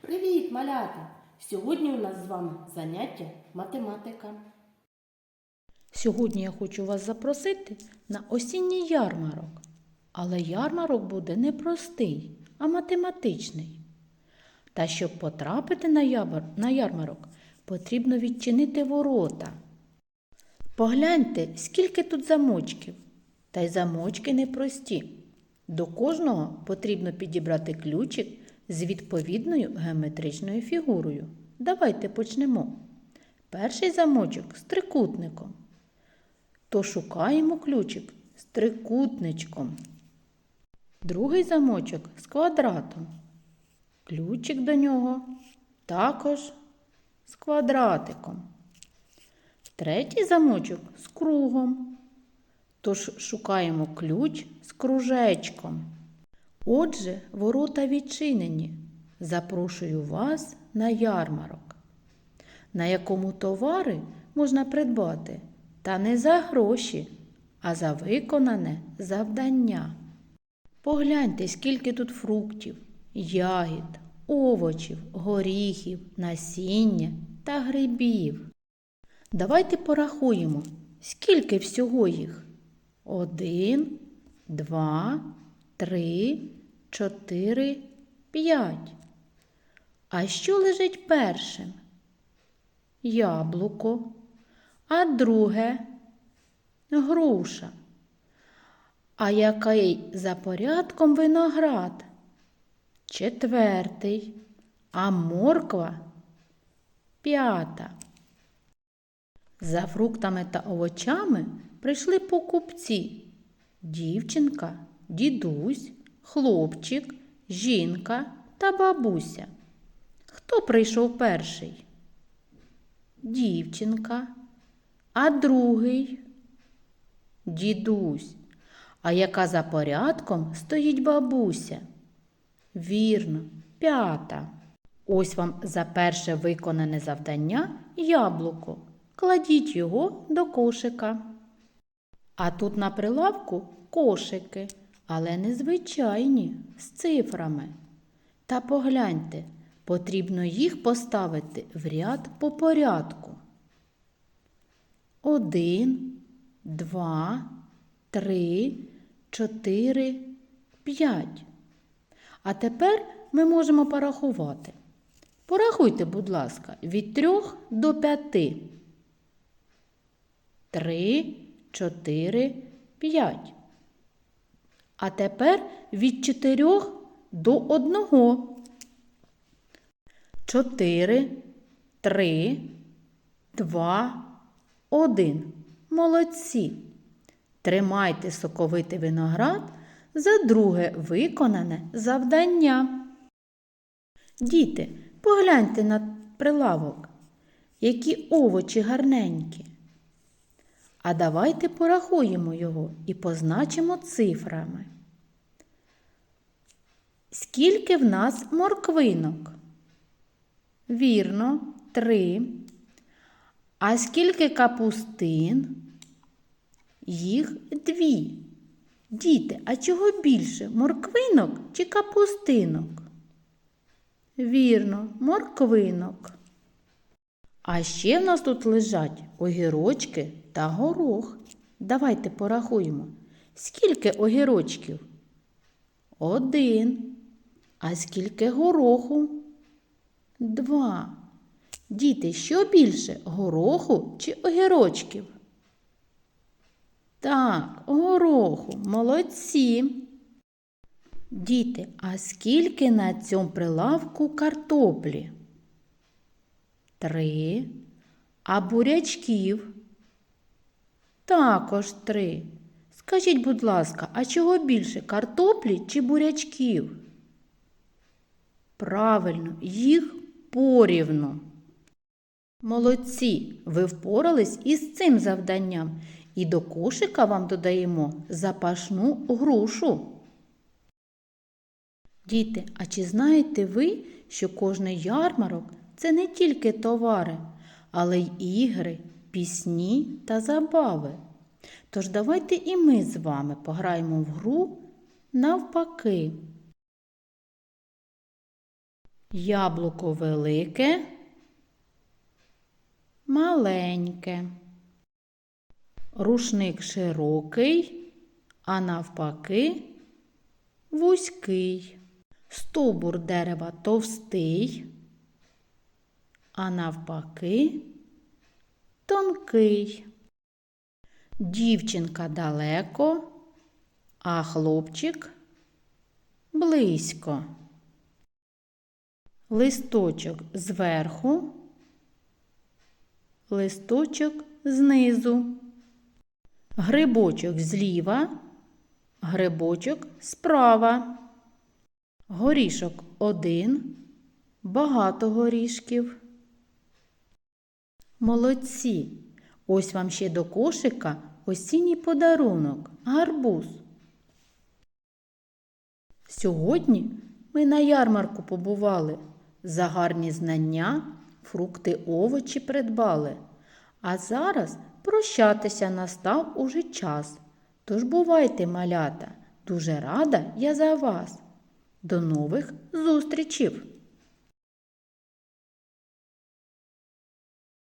Привіт, малята! Сьогодні у нас з вами заняття математика. Сьогодні я хочу вас запросити на осінній ярмарок. Але ярмарок буде не простий, а математичний. Та щоб потрапити на, ярмарок, потрібно відчинити ворота. Погляньте, скільки тут замочків. Та й замочки непрості. До кожного потрібно підібрати ключик з відповідною геометричною фігурою. Давайте почнемо. Перший замочок з трикутником. То шукаємо ключик з трикутничком. Другий замочок з квадратом. Ключик до нього також з квадратиком. Третій замочок з кругом. Тож шукаємо ключ з кружечком. Отже, ворота відчинені. Запрошую вас на ярмарок, на якому товари можна придбати, та не за гроші, а за виконане завдання. Погляньте, скільки тут фруктів, ягід, овочів, горіхів, насіння та грибів. Давайте порахуємо, скільки всього їх. Один, два, три, чотири, п'ять. А що лежить першим? Яблуко. А друге груша. А який за порядком виноград? Четвертий. А морква п'ята. За фруктами та овочами прийшли покупці. Дівчинка, дідусь, хлопчик, жінка та бабуся. Хто прийшов перший? Дівчинка. А другий дідусь. А яка за порядком стоїть бабуся? Вірно, п'ята. Ось вам за перше виконане завдання яблуко. Кладіть його до кошика. А тут на прилавку кошики, але незвичайні, з цифрами. Та погляньте, потрібно їх поставити в ряд по порядку. Один, два, три, чотири, п'ять. А тепер ми можемо порахувати. Порахуйте, будь ласка, від трьох до п'яти. Три, чотири, п'ять. А тепер від чотирьох до одного. Чотири, три, два, один. Молодці. Тримайте соковитий виноград за друге виконане завдання. Діти, погляньте на прилавок, які овочі гарненькі. А давайте порахуємо його і позначимо цифрами. Скільки в нас морквинок? Вірно, три. А скільки капустин? Їх дві. Діти, а чого більше морквинок чи капустинок? Вірно, морквинок. А ще в нас тут лежать огірочки та горох. Давайте порахуємо. Скільки огірочків? Один. А скільки гороху? Два. Діти, що більше гороху чи огірочків? Так, гороху, молодці. Діти, а скільки на цьому прилавку картоплі? Три. А бурячків? Також три. Скажіть, будь ласка, а чого більше картоплі чи бурячків? Правильно, їх порівну. Молодці, ви впорались із цим завданням і до кошика вам додаємо запашну грушу. Діти, а чи знаєте ви, що кожний ярмарок це не тільки товари, але й ігри, пісні та забави? Тож давайте і ми з вами пограємо в гру навпаки. Яблуко велике, маленьке. Рушник широкий, а навпаки вузький. Стовбур дерева товстий, а навпаки тонкий. Дівчинка далеко, а хлопчик близько. Листочок зверху, листочок знизу. Грибочок зліва, грибочок справа. Горішок один, багато горішків. Молодці! Ось вам ще до кошика осінній подарунок гарбуз. Сьогодні ми на ярмарку побували. За гарні знання фрукти, овочі придбали. А зараз прощатися настав уже час. Тож бувайте, малята, дуже рада я за вас. До нових зустрічів!